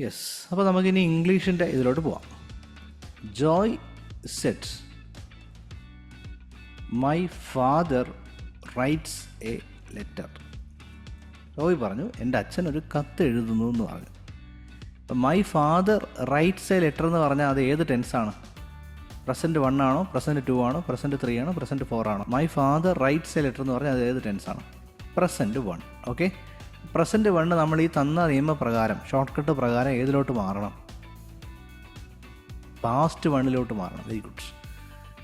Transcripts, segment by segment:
Yes അപ്പോൾ നമുക്കിനി ഇംഗ്ലീഷിന്റെ ഇതിലോട്ട് പോവാം. Joy said my father writes a letter Joy പറഞ്ഞു എന്റെ അച്ഛൻ ഒരു കത്ത് എഴുതുന്നു എന്ന് പറഞ്ഞു. അപ്പം my father writes a letter എന്ന് പറഞ്ഞാൽ അത് ഏത് ടെൻസാണ് പ്രസന്റ് വൺ ആണോ? പ്രസന്റ് ടു ആണോ? പ്രസന്റ് ത്രീ ആണോ? പ്രസന്റ് ഫോർ ആണോ? My father writes a letter എന്ന് പറഞ്ഞാൽ അത് ഏത് ടെൻസാണ് present one okay present one നമ്മൾ ഈ തന്ന നിയമപ്രകാരം ഷോർട്ട് കട്ട് പ്രകാരം ഏതിലോട്ട് മാറണം? പാസ്റ്റ് വണ്ണിലോട്ട് മാറണം. വെരി ഗുഡ്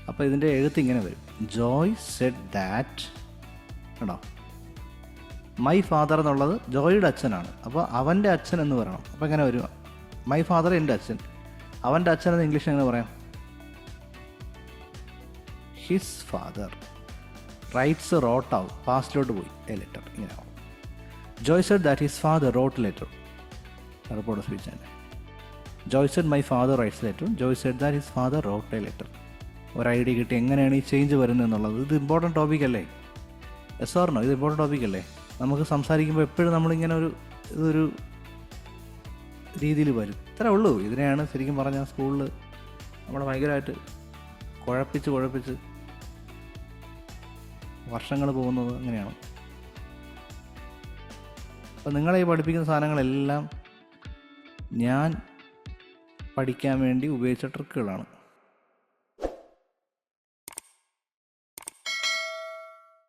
അപ്പോൾ ഇതിന്റെ എഴുത്ത് ഇങ്ങനെ വരും. ജോയ് സെഡ് ദാറ്റ് കേട്ടോ മൈ ഫാദർ എന്നുള്ളത് ജോയിയുടെ അച്ഛനാണ്. അപ്പോൾ അവന്റെ അച്ഛൻ എന്ന് പറയണം. അപ്പോൾ ഇങ്ങനെ വരും മൈ ഫാദർ എന്റെ അച്ഛൻ. അവന്റെ അച്ഛൻ എന്ന് ഇംഗ്ലീഷ് എങ്ങനെ പറയാം? ഹിസ് ഫാദർ റൈറ്റ്സ് റോട്ട് ആവും പാസ്റ്റിലോട്ട് പോയി. എ ലെറ്റർ ഇങ്ങനെ. ആവും Joy said that his father wrote letter report speech തന്നെ Joy said my father writes letter Joy said that his father wrote a letter ഒരു ഐഡിയ കിട്ടി. എങ്ങനെയാണ് ഈ ചേഞ്ച് വരുന്നത് എന്നുള്ളത്? ഇത് ഇമ്പോർട്ടന്റ് ടോപ്പിക് അല്ലേ? എസ് ആർണോ ഇത് ഇമ്പോർട്ടന്റ് ടോപ്പിക് അല്ലേ? നമുക്ക് സംസാരിക്കുമ്പോൾ എപ്പോഴും നമ്മളിങ്ങനെ ഒരു ഇതൊരു രീതിയിൽ വരും. ഇത്രേ ഉള്ളൂ. ഇതിനെയാണ് ശരിക്കും പറഞ്ഞാൽ സ്കൂളിൽ നമ്മൾ ഭയങ്കരമായിട്ട് കുഴപ്പിച്ച് കുഴപ്പിച്ച് വർഷങ്ങൾ പോകുന്നത് അങ്ങനെയാണ്. അപ്പം നിങ്ങളെ ഈ പഠിപ്പിക്കുന്ന സാധനങ്ങളെല്ലാം ഞാൻ പഠിക്കാൻ വേണ്ടി ഉപയോഗിച്ച ട്രിക്കുകളാണ്.